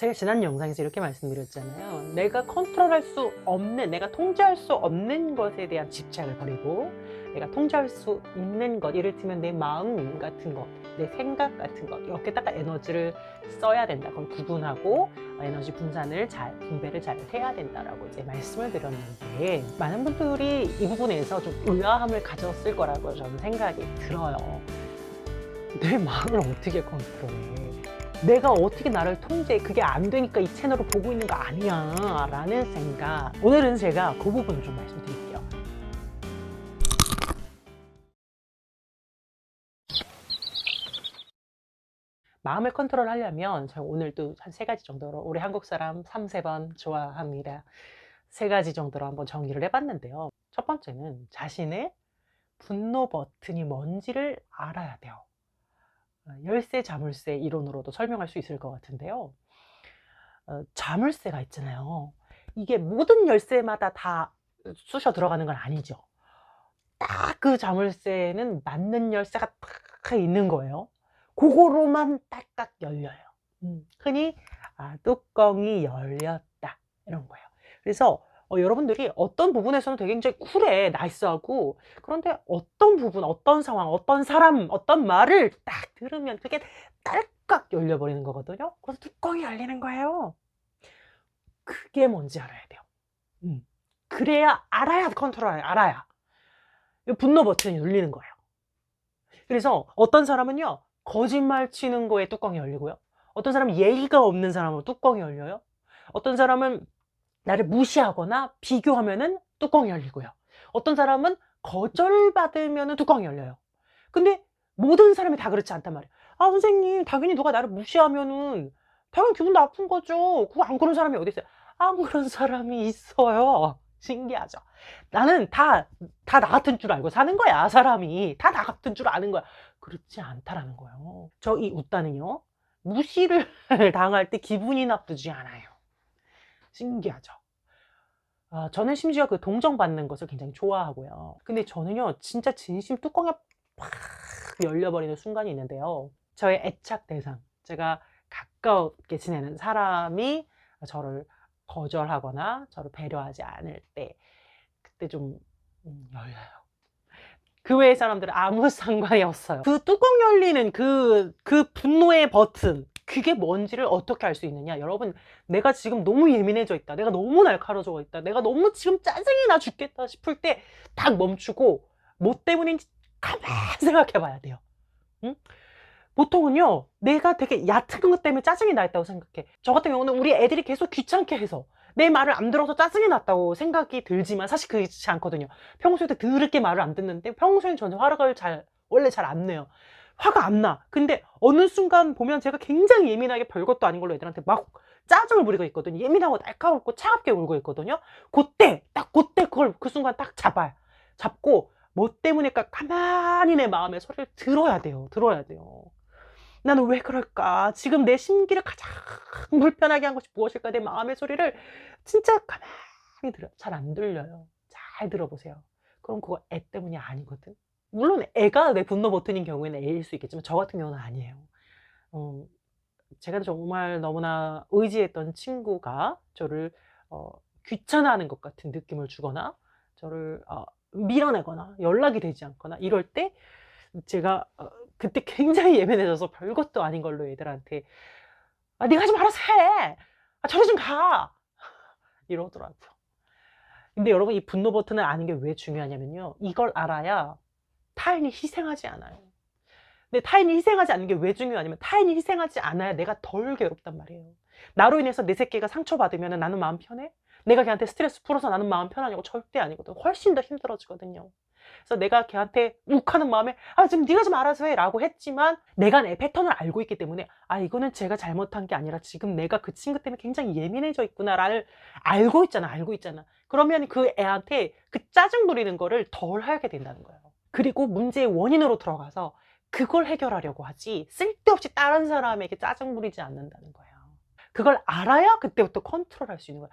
제가 지난 영상에서 이렇게 말씀드렸잖아요. 내가 컨트롤할 수 없는, 내가 통제할 수 없는 것에 대한 집착을 버리고, 내가 통제할 수 있는 것, 이를테면 내 마음 같은 것, 내 생각 같은 것, 여기다가 에너지를 써야 된다. 그걸 구분하고 에너지 분산을 잘, 분배를 잘 해야 된다라고 이제 말씀을 드렸는데, 많은 분들이 이 부분에서 좀 의아함을 가졌을 거라고 저는 생각이 들어요. 내 마음을 어떻게 컨트롤해? 내가 어떻게 나를 통제해? 그게 안 되니까 이 채널을 보고 있는 거 아니야. 라는 생각. 오늘은 제가 그 부분을 좀 말씀드릴게요. 마음을 컨트롤 하려면 제가 오늘도 한 세 가지 정도로 우리 한국 사람 3, 세번 좋아합니다. 세 가지 정도로 한번 정리를 해봤는데요. 첫 번째는 자신의 분노 버튼이 뭔지를 알아야 돼요. 어, 열쇠 자물쇠 이론으로도 설명할 수 있을 것 같은데요. 어, 자물쇠가 있잖아요. 이게 모든 열쇠마다 다 쑤셔 들어가는 건 아니죠. 딱 그 자물쇠는 맞는 열쇠가 딱 있는 거예요. 그거로만 딱딱 열려요. 음, 흔히 아, 뚜껑이 열렸다 이런 거예요. 그래서 어, 여러분들이 어떤 부분에서는 되게 굉장히 쿨해, 나이스하고 그런데 어떤 부분, 어떤 상황, 어떤 사람, 어떤 말을 딱 들으면 그게 딸깍 열려버리는 거거든요. 그래서 뚜껑이 열리는 거예요. 그게 뭔지 알아야 돼요. 음. 그래야 알아야 컨트롤 알아야 이 분노 버튼이 눌리는 거예요. 그래서 어떤 사람은요 거짓말 치는 거에 뚜껑이 열리고요. 어떤 사람은 예의가 없는 사람은 뚜껑이 열려요. 어떤 사람은 나를 무시하거나 비교하면은 뚜껑이 열리고요. 어떤 사람은 거절받으면은 뚜껑이 열려요. 근데 모든 사람이 다 그렇지 않단 말이에요. 아, 선생님, 당연히 누가 나를 무시하면은 당연히 기분 나쁜 거죠. 그거 안 그런 사람이 어디 있어요? 안 그런 사람이 있어요. 신기하죠. 나는 다, 다 나 같은 줄 알고 사는 거야, 사람이. 다 나 같은 줄 아는 거야. 그렇지 않다라는 거예요. 저 이 웃다는요, 무시를 당할 때 기분이 나쁘지 않아요. 신기하죠. 아, 저는 심지어 그 동정받는 것을 굉장히 좋아하고요. 근데 저는요, 진짜 진심 뚜껑이 팍 열려버리는 순간이 있는데요. 저의 애착 대상, 제가 가깝게 지내는 사람이 저를 거절하거나 저를 배려하지 않을 때, 그때 좀 음, 열려요. 그 외의 사람들은 아무 상관이 없어요. 그 뚜껑 열리는 그, 그 분노의 버튼, 그게 뭔지를 어떻게 알 수 있느냐? 여러분, 내가 지금 너무 예민해져 있다. 내가 너무 날카로워져 있다. 내가 너무 지금 짜증이 나 죽겠다 싶을 때 딱 멈추고 뭐 때문인지 가만히 생각해 봐야 돼요. 응? 보통은요, 내가 되게 얕은 것 때문에 짜증이 나 있다고 생각해. 저 같은 경우는 우리 애들이 계속 귀찮게 해서 내 말을 안 들어서 짜증이 났다고 생각이 들지만 사실 그렇지 않거든요. 평소에도 더럽게 말을 안 듣는데 평소엔 저는 화를 잘, 원래 잘 안 내요. 화가 안 나. 근데 어느 순간 보면 제가 굉장히 예민하게 별것도 아닌 걸로 애들한테 막 짜증을 부리고 있거든요. 예민하고 날카롭고 차갑게 울고 있거든요. 그때, 딱 그때 그걸 그 순간 딱 잡아요. 잡고 뭐 때문일까 가만히 내 마음의 소리를 들어야 돼요. 들어야 돼요. 나는 왜 그럴까? 지금 내 심기를 가장 불편하게 한 것이 무엇일까? 내 마음의 소리를 진짜 가만히 들어요. 잘 안 들려요. 잘 들어보세요. 그럼 그거 애 때문이 아니거든. 물론 애가 내 분노 버튼인 경우에는 애일 수 있겠지만 저 같은 경우는 아니에요. 어, 제가 정말 너무나 의지했던 친구가 저를 어, 귀찮아하는 것 같은 느낌을 주거나 저를 어, 밀어내거나 연락이 되지 않거나 이럴 때 제가 어, 그때 굉장히 예민해져서 별것도 아닌 걸로 애들한테 아, 네가 하지 말아서 해. 아, 저리 좀 가. 이러더라고요. 근데 여러분 이 분노 버튼을 아는 게 왜 중요하냐면요. 이걸 알아야 타인이 희생하지 않아요. 근데 타인이 희생하지 않는 게 왜 중요하냐면 타인이 희생하지 않아야 내가 덜 괴롭단 말이에요. 나로 인해서 내 새끼가 상처받으면 나는 마음 편해? 내가 걔한테 스트레스 풀어서 나는 마음 편하냐고 절대 아니거든. 훨씬 더 힘들어지거든요. 그래서 내가 걔한테 욱하는 마음에 아 지금 네가 좀 알아서 해라고 했지만 내가 내 패턴을 알고 있기 때문에 아 이거는 제가 잘못한 게 아니라 지금 내가 그 친구 때문에 굉장히 예민해져 있구나를 알고 있잖아 알고 있잖아 그러면 그 애한테 그 짜증 부리는 거를 덜 하게 된다는 거예요 그리고 문제의 원인으로 들어가서 그걸 해결하려고 하지 쓸데없이 다른 사람에게 짜증 부리지 않는다는 거예요 그걸 알아야 그때부터 컨트롤할 수 있는 거예요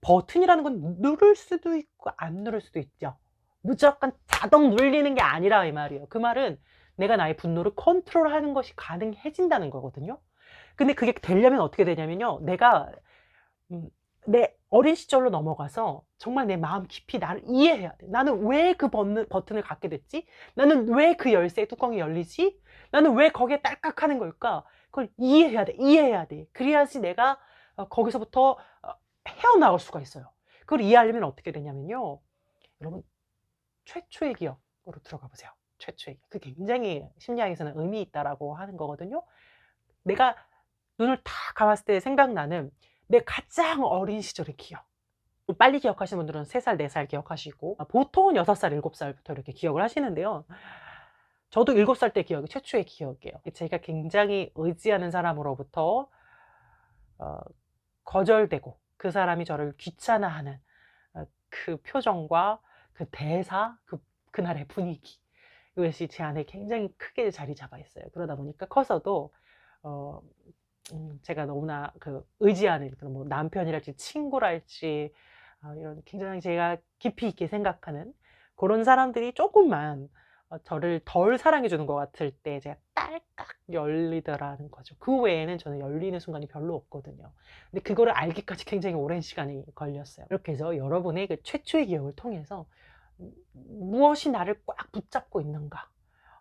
버튼이라는 건 누를 수도 있고 안 누를 수도 있죠 무조건 자동 눌리는 게 아니라 이 말이에요. 그 말은 내가 나의 분노를 컨트롤하는 것이 가능해진다는 거거든요. 근데 그게 되려면 어떻게 되냐면요. 내가 음, 내 어린 시절로 넘어가서 정말 내 마음 깊이 나를 이해해야 돼. 나는 왜 그 버튼을 갖게 됐지? 나는 왜 그 열쇠 뚜껑이 열리지? 나는 왜 거기에 딸깍 하는 걸까? 그걸 이해해야 돼. 이해해야 돼. 그래야지 내가 어, 거기서부터 어, 헤어나올 수가 있어요. 그걸 이해하려면 어떻게 되냐면요. 여러분, 최초의 기억으로 들어가 보세요. 최초의 기억. 그 굉장히 심리학에서는 의미 있다라고 하는 거거든요. 내가 눈을 다 감았을 때 생각나는 내 가장 어린 시절의 기억. 빨리 기억하시는 분들은 3살, 4살 기억하시고, 아, 보통은 6살, 7살부터 이렇게 기억을 하시는데요. 저도 7살 때 기억이 최초의 기억이에요. 제가 굉장히 의지하는 사람으로부터 어, 거절되고 그 사람이 저를 귀찮아하는 어, 그 표정과 그 대사, 그, 그날의 분위기 이것이 제 안에 굉장히 크게 자리 잡아 있어요. 그러다 보니까 커서도 어, 음, 제가 너무나 그 의지하는 그런 뭐 남편이랄지 친구랄지 어, 이런 굉장히 제가 깊이 있게 생각하는 그런 사람들이 조금만 어, 저를 덜 사랑해 주는 것 같을 때 제가 딸깍 열리더라는 거죠. 그 외에는 저는 열리는 순간이 별로 없거든요. 근데 그거를 알기까지 굉장히 오랜 시간이 걸렸어요. 이렇게 해서 여러분의 그 최초의 기억을 통해서 음, 무엇이 나를 꽉 붙잡고 있는가?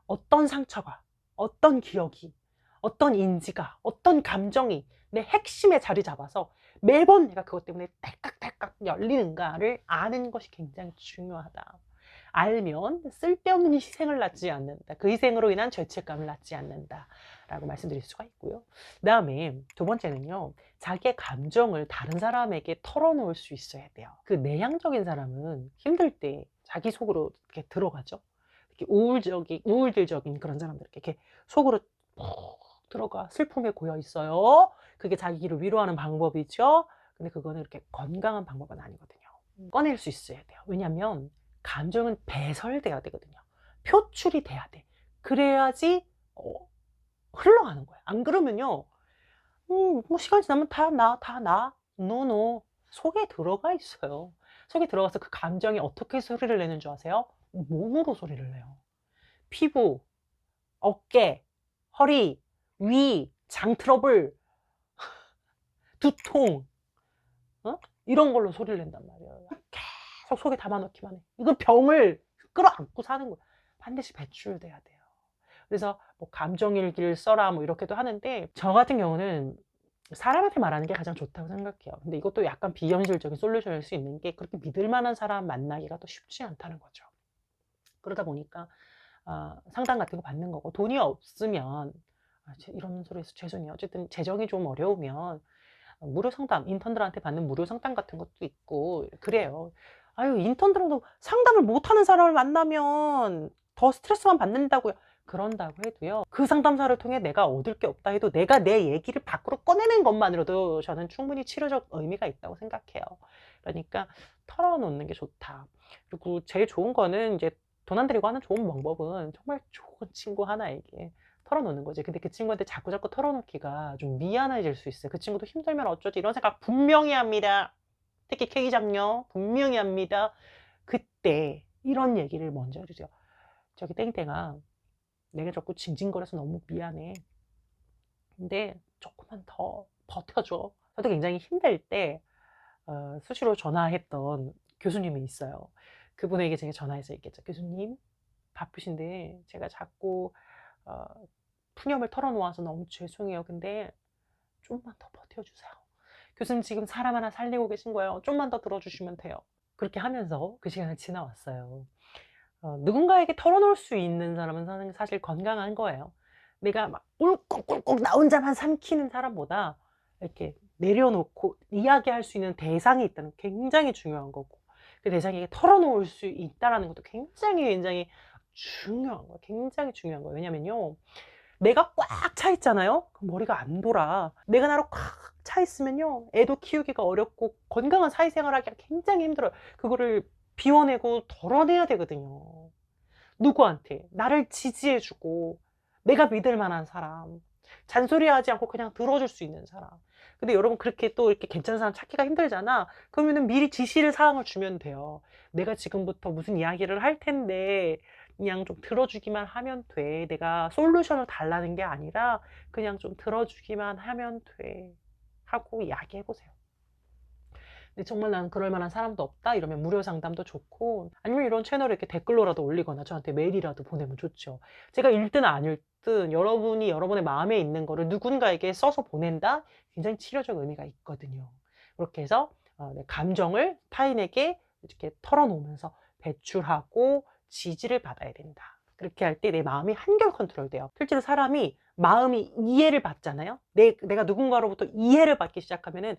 어떤 상처가, 어떤 기억이, 어떤 인지가, 어떤 감정이 내 핵심에 자리 잡아서 매번 내가 그것 때문에 딸깍딸깍 열리는가를 아는 것이 굉장히 중요하다. 알면 쓸데없는 희생을 낳지 않는다. 그 희생으로 인한 죄책감을 낳지 않는다. 라고 말씀드릴 수가 있고요. 그 다음에 두 번째는요. 자기의 감정을 다른 사람에게 털어놓을 수 있어야 돼요. 그 내향적인 사람은 힘들 때 자기 속으로 이렇게 들어가죠. 이렇게 우울적인, 우울들적인 그런 사람들 이렇게 속으로 푹 들어가 슬픔에 고여 있어요. 그게 자기를 위로하는 방법이죠. 근데 그거는 이렇게 건강한 방법은 아니거든요. 꺼낼 수 있어야 돼요. 왜냐하면 감정은 배설돼야 되거든요. 표출이 돼야 돼. 그래야지 어, 흘러가는 거예요. 안 그러면요, 음, 뭐 시간 지나면 다 나, 다 나. 노노. 속에 들어가 있어요. 속에 들어가서 그 감정이 어떻게 소리를 내는 줄 아세요? 몸으로 소리를 내요. 피부, 어깨, 허리, 위, 장 트러블, 두통, 어? 이런 걸로 소리를 낸단 말이에요. 계속 속에 담아놓기만 해. 이거 병을 끌어안고 사는 거야. 반드시 배출돼야 돼요. 그래서 뭐 감정일기를 써라 뭐 이렇게도 하는데 저 같은 경우는 사람한테 말하는 게 가장 좋다고 생각해요. 근데 이것도 약간 비현실적인 솔루션일 수 있는 게 그렇게 믿을 만한 사람 만나기가 또 쉽지 않다는 거죠. 그러다 보니까 어, 상담 같은 거 받는 거고 돈이 없으면 아, 이런 소리에서 죄송해요. 어쨌든 재정이 좀 어려우면 무료 상담, 인턴들한테 받는 무료 상담 같은 것도 있고 그래요. 아유, 인턴들도 상담을 못하는 사람을 만나면 더 스트레스만 받는다고요. 그런다고 해도요. 그 상담사를 통해 내가 얻을 게 없다 해도 내가 내 얘기를 밖으로 꺼내는 것만으로도 저는 충분히 치료적 의미가 있다고 생각해요. 그러니까 털어놓는 게 좋다. 그리고 제일 좋은 거는 이제 돈안 들이고 하는 좋은 방법은 정말 좋은 친구 하나에게 털어놓는 거지. 근데 그 친구한테 자꾸 자꾸 털어놓기가 좀 미안해질 수 있어요. 그 친구도 힘들면 어쩌지 이런 생각 분명히 합니다. 특히 잡녀 분명히 합니다. 그때 이런 얘기를 먼저 해주세요. 저기 땡땡아, 내가 자꾸 징징거려서 너무 미안해. 근데 조금만 더 버텨줘. 저도 굉장히 힘들 때 어, 수시로 전화했던 교수님이 있어요. 그분에게 제가 전화해서 얘기했죠. 교수님, 바쁘신데 제가 자꾸 어, 푸념을 털어놓아서 너무 죄송해요. 근데 좀만 더 버텨주세요. 교수님 지금 사람 하나 살리고 계신 거예요. 좀만 더 들어주시면 돼요. 그렇게 하면서 그 시간을 지나왔어요. 어, 누군가에게 털어놓을 수 있는 사람은 사실 건강한 거예요. 내가 막 꿀꺽꿀꺽 나 혼자만 삼키는 사람보다 이렇게 내려놓고 이야기할 수 있는 대상이 있다는 굉장히 중요한 거고 그 대상에게 털어놓을 수 있다는 것도 굉장히 굉장히 중요한 거예요. 굉장히 중요한 거예요. 왜냐면요. 내가 꽉 차 있잖아요. 머리가 안 돌아. 내가 나로 꽉 차 있으면요. 애도 키우기가 어렵고 건강한 사회생활 하기가 굉장히 힘들어요. 그거를 비워내고 덜어내야 되거든요. 누구한테? 나를 지지해주고 내가 믿을 만한 사람. 잔소리하지 않고 그냥 들어줄 수 있는 사람. 근데 여러분 그렇게 또 이렇게 괜찮은 사람 찾기가 힘들잖아. 그러면은 미리 지시를 사항을 주면 돼요. 내가 지금부터 무슨 이야기를 할 텐데 그냥 좀 들어주기만 하면 돼. 내가 솔루션을 달라는 게 아니라 그냥 좀 들어주기만 하면 돼. 하고 이야기해보세요. 근데 정말 난 그럴 만한 사람도 없다 이러면 무료 상담도 좋고 아니면 이런 채널에 이렇게 댓글로라도 올리거나 저한테 메일이라도 보내면 좋죠. 제가 읽든 안 읽든 여러분이 여러분의 마음에 있는 거를 누군가에게 써서 보낸다 굉장히 치료적 의미가 있거든요. 그렇게 해서 어, 내 감정을 타인에게 이렇게 털어놓으면서 배출하고 지지를 받아야 된다. 그렇게 할 때 내 마음이 한결 컨트롤돼요. 실제로 사람이 마음이 이해를 받잖아요. 내, 내가 누군가로부터 이해를 받기 시작하면은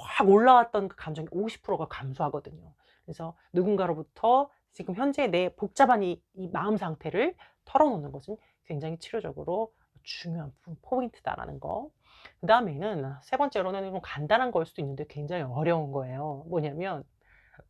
확 올라왔던 그 감정이 50%가 감소하거든요. 그래서 누군가로부터 지금 현재 내 복잡한 이, 이 마음 상태를 털어놓는 것은 굉장히 치료적으로 중요한 포인트다라는 거. 그 다음에는 세 번째로는 좀 간단한 걸 수도 있는데 굉장히 어려운 거예요. 뭐냐면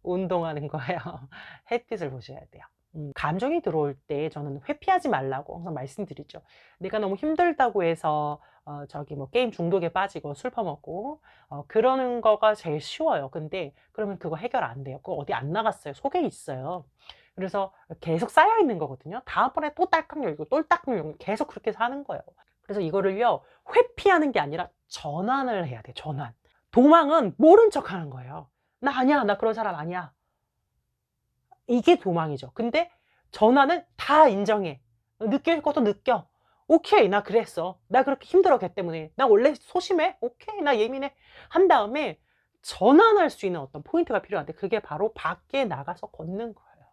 운동하는 거예요. 햇빛을 보셔야 돼요. 음, 감정이 들어올 때 저는 회피하지 말라고 항상 말씀드리죠. 내가 너무 힘들다고 해서 어, 저기 뭐 게임 중독에 빠지고 술 퍼먹고 어, 그러는 거가 제일 쉬워요. 근데 그러면 그거 해결 안 돼요. 그거 어디 안 나갔어요. 속에 있어요. 그래서 계속 쌓여 있는 거거든요. 다음번에 또 딸깍 열고 또 딸깍 열고 계속 그렇게 사는 거예요. 그래서 이거를요 회피하는 게 아니라 전환을 해야 돼. 전환. 도망은 모른 척 하는 거예요. 나 아니야. 나 그런 사람 아니야. 이게 도망이죠. 근데 전환은 다 인정해. 느낄 것도 느껴. 오케이, 나 그랬어. 나 그렇게 힘들어, 걔 때문에. 나 원래 소심해? 오케이, 나 예민해. 한 다음에 전환할 수 있는 어떤 포인트가 필요한데 그게 바로 밖에 나가서 걷는 거예요.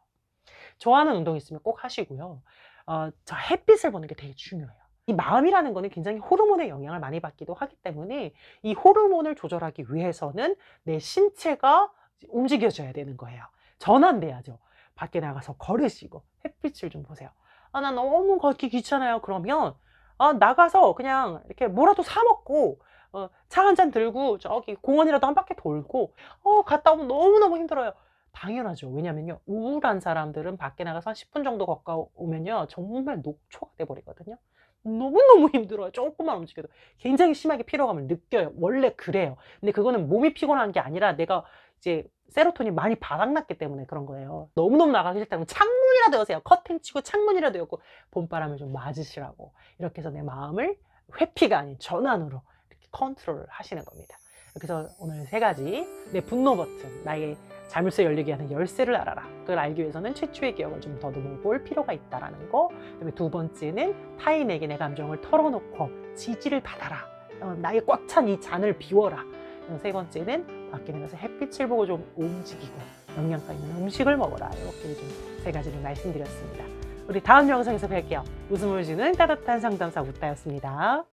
좋아하는 운동 있으면 꼭 하시고요. 어, 저 햇빛을 보는 게 되게 중요해요. 이 마음이라는 거는 굉장히 호르몬의 영향을 많이 받기도 하기 때문에 이 호르몬을 조절하기 위해서는 내 신체가 움직여져야 되는 거예요. 전환돼야죠. 밖에 나가서 걸으시고 햇빛을 좀 보세요. 아, 나 너무 걷기 귀찮아요. 그러면 아, 나가서 그냥 이렇게 뭐라도 사 먹고 어, 차 한 잔 들고 저기 공원이라도 한 바퀴 돌고 어, 갔다 오면 너무너무 힘들어요. 당연하죠. 왜냐면요. 우울한 사람들은 밖에 나가서 한 10분 정도 걷다 오면요. 정말 녹초가 돼 버리거든요. 너무너무 힘들어요. 조금만 움직여도 굉장히 심하게 피로감을 느껴요. 원래 그래요. 근데 그거는 몸이 피곤한 게 아니라 내가 이제 세로토닌 많이 바닥났기 때문에 그런 거예요. 너무너무 나가기 싫다면 창문이라도 여세요. 커튼 치고 창문이라도 열고 봄바람을 좀 맞으시라고. 이렇게 해서 내 마음을 회피가 아닌 전환으로 이렇게 컨트롤 하시는 겁니다. 그래서 오늘 세 가지 내 분노 버튼, 나의 자물쇠 열리게 하는 열쇠를 알아라. 그걸 알기 위해서는 최초의 기억을 좀 더듬어 볼 필요가 있다라는 거. 그다음에 두 번째는 타인에게 내 감정을 털어놓고 지지를 받아라. 어, 나의 꽉 찬 이 잔을 비워라. 어, 세 번째는 밖에 나가서 햇빛을 보고 좀 움직이고 영양가 있는 음식을 먹어라. 이렇게 좀 세 가지를 말씀드렸습니다. 우리 다음 영상에서 뵐게요. 웃음을 주는 따뜻한 상담사 웃다였습니다.